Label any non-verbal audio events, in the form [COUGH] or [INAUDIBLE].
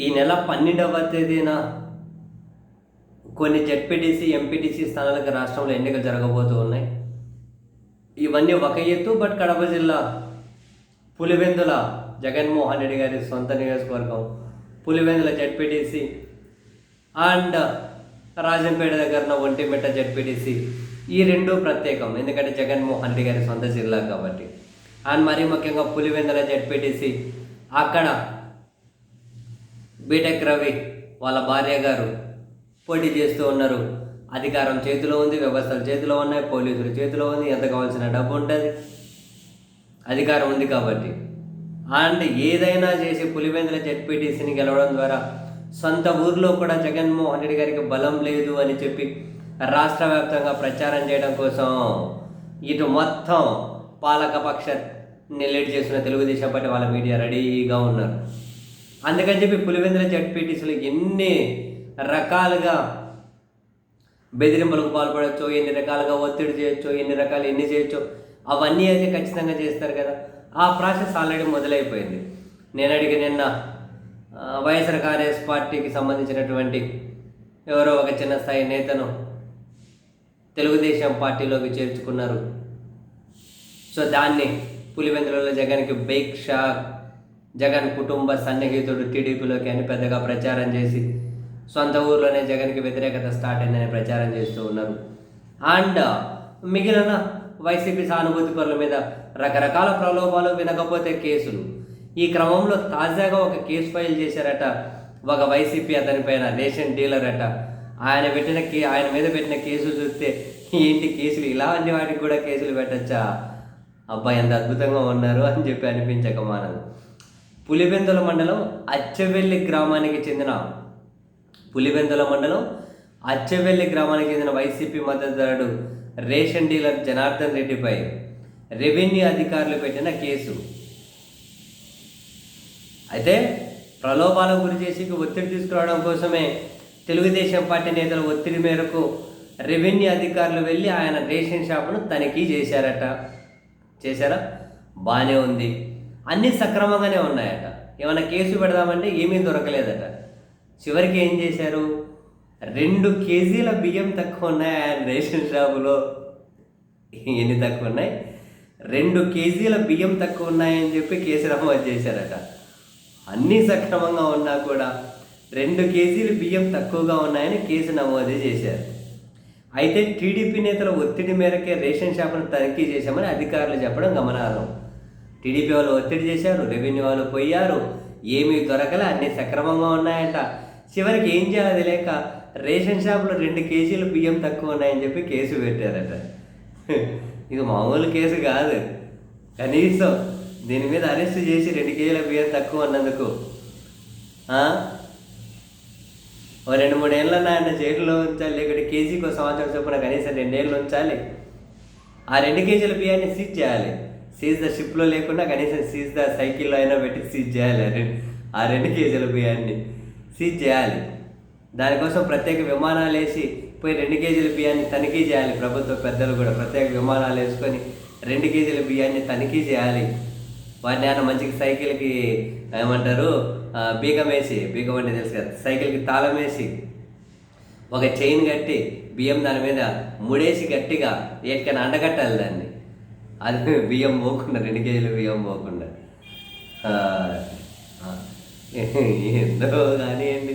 ఈ నెల పన్నెండవ తేదీన కొన్ని జెడ్పీటీసీ ఎంపీటీసీ స్థానాలకు రాష్ట్రంలో ఎన్నికలు జరగబోతూ ఉన్నాయి. ఇవన్నీ ఒక ఎత్తు బట్ కడప జిల్లా పులివెందుల జగన్మోహన్ రెడ్డి గారి సొంత నియోజకవర్గం పులివెందుల జెడ్పీటీసీ అండ్ రాజంపేట దగ్గర ఒంటిమిట్ట జెడ్పీటీసీ. ఈ రెండు ప్రత్యేకం ఎందుకంటే జగన్మోహన్ రెడ్డి గారి సొంత జిల్లా కాబట్టి. అండ్ మరీ ముఖ్యంగా పులివెందుల జెడ్పీటీసీ అక్కడ బీటెక్ రవి వాళ్ళ భార్య గారు పోటీ చేస్తూ ఉన్నారు. అధికారం చేతిలో ఉంది వ్యవస్థలు చేతిలో ఉన్నాయి పోలీసుల చేతిలో ఉంది ఎంత కావాల్సిన డబ్బు ఉంటుంది? అధికారం ఉంది కాబట్టి. అండ్ ఏదైనా చేసి పులివెందుల జెడ్పీటీసీని గెలవడం ద్వారా సొంత ఊర్లో కూడా జగన్మోహన్ రెడ్డి గారికి బలం లేదు అని చెప్పి రాష్ట్ర వ్యాప్తంగా ప్రచారం చేయడం కోసం ఇటు మొత్తం పాలకపక్ష లీడ్ చేసిన తెలుగుదేశం పార్టీ వాళ్ళ మీడియా రెడీగా ఉన్నారు. అందుకని చెప్పి పులివెందుల జడ్పీటీసీలు ఎన్ని రకాలుగా బెదిరింపులకు పాల్పడవచ్చు ఎన్ని రకాలుగా ఒత్తిడి చేయొచ్చు ఎన్ని రకాలు ఎన్ని చేయొచ్చు అవన్నీ అయితే ఖచ్చితంగా చేస్తారు కదా. ఆ ప్రాసెస్ ఆల్రెడీ మొదలైపోయింది. నేను అడిగి నిన్న వైఎస్ఆర్ కాంగ్రెస్ పార్టీకి సంబంధించినటువంటి ఎవరో ఒక చిన్న స్థాయి నేతను తెలుగుదేశం పార్టీలోకి చేర్చుకున్నారు. సో దాన్ని పులివెందులలో జగన్కి బైక్ షాక్ జగన్ కుటుంబ సన్నిహితుడు టీడీపీలోకి అని పెద్దగా ప్రచారం చేసి సొంత ఊర్లోనే జగన్కి వ్యతిరేకత స్టార్ట్ అయిందని ప్రచారం చేస్తూ ఉన్నారు. అండ్ మిగిలిన వైసీపీ సానుభూతి పనుల మీద రకరకాల ప్రలోభాలు వినకపోతే కేసులు. ఈ క్రమంలో తాజాగా ఒక కేసు ఫైల్ చేశారట ఒక వైసీపీ అతని పైన రేషన్ డీలర్ అట. ఆయన పెట్టిన కే ఆయన మీద పెట్టిన కేసులు చూస్తే ఏంటి కేసులు? ఇలాంటి వాటికి కూడా కేసులు పెట్టచ్చా? అబ్బాయి ఎంత అద్భుతంగా ఉన్నారు అని చెప్పి అనిపించక మానదు. పులివెందుల మండలం అచ్చవెల్లి గ్రామానికి చెందిన పులివెందుల మండలం అచ్చవెల్లి గ్రామానికి చెందిన వైసీపీ మద్దతుదారుడు రేషన్ డీలర్ జనార్దన్ రెడ్డిపై రెవెన్యూ అధికారులు పెట్టిన కేసు. అయితే ప్రలోభాలకు గురి చేసి ఒత్తిడి తీసుకురావడం కోసమే తెలుగుదేశం పార్టీ నేతల ఒత్తిడి మేరకు రెవెన్యూ అధికారులు వెళ్ళి ఆయన రేషన్ షాపును తనిఖీ చేశారట. చేశారా? బాగానే ఉంది. అన్నీ సక్రమంగానే ఉన్నాయట. ఏమైనా కేసు పెడదామంటే ఏమీ దొరకలేదట. చివరికి ఏం చేశారు? రెండు కేజీల బియ్యం తక్కువ ఉన్నాయి ఆయన రేషన్ షాపులో? ఎన్ని తక్కువ ఉన్నాయి? రెండు కేజీల బియ్యం తక్కువ ఉన్నాయని చెప్పి కేసు నమోదు చేశారట. అన్నీ సక్రమంగా ఉన్నా కూడా రెండు కేజీలు బియ్యం తక్కువగా ఉన్నాయని కేసు నమోదు చేశారు. అయితే టీడీపీ నేతల ఒత్తిడి మేరకే రేషన్ షాపును తనిఖీ చేశామని అధికారులు చెప్పడం గమనార్హం. టీడీపీ వాళ్ళు ఒత్తిడి చేశారు రెవెన్యూ వాళ్ళు పోయారు ఏమీ దొరకలే అన్నీ సక్రమంగా ఉన్నాయంట. చివరికి ఏం చేయాలి లేక రేషన్ షాపులో రెండు కేజీలు బియ్యం తక్కువ ఉన్నాయని చెప్పి కేసు పెట్టారట. ఇది మామూలు కేసు కాదు. కనీసం దీని మీద అరెస్ట్ చేసి రెండు కేజీల బియ్యం తక్కువ అన్నందుకు ఓ రెండు మూడు ఏళ్ళ ఆయన జైల్లో ఉంచాలి లేకుంటే కేజీకి ఒక సంవత్సరం చొప్పున కనీసం రెండేళ్ళు ఉంచాలి. ఆ రెండు కేజీల బియ్యాన్ని సీజ్ చేయాలి. సీజ్ ద షిప్లో లేకుండా కనీసం సీజ్ ద సైకిల్లో అయినా పెట్టి సీజ్ చేయాలి రెండు ఆ రెండు కేజీల బియ్యాన్ని. సీజ్ చేయాలి. దానికోసం ప్రత్యేక విమానాలు వేసి పోయి రెండు కేజీల బియ్యాన్ని తనిఖీ చేయాలి. ప్రభుత్వ పెద్దలు కూడా ప్రత్యేక విమానాలు వేసుకొని రెండు కేజీల బియ్యాన్ని తనిఖీ చేయాలి. వాటిని ఆయన మంచిగా సైకిల్కి ఏమంటారు? బీగం వేసి బీగం అంటే తెలుసు కదా సైకిల్కి తాళం వేసి ఒక చైన్ కట్టి బియ్యం దాని మీద ముడేసి గట్టిగా ఏటికైనా అండగట్టాలి దాన్ని. అది బియ్యం పోకుండా రెండు కేజీలు బియ్యం పోకుండా. ఆ, ఆ, [LAUGHS] ఏందో కానివ్వండి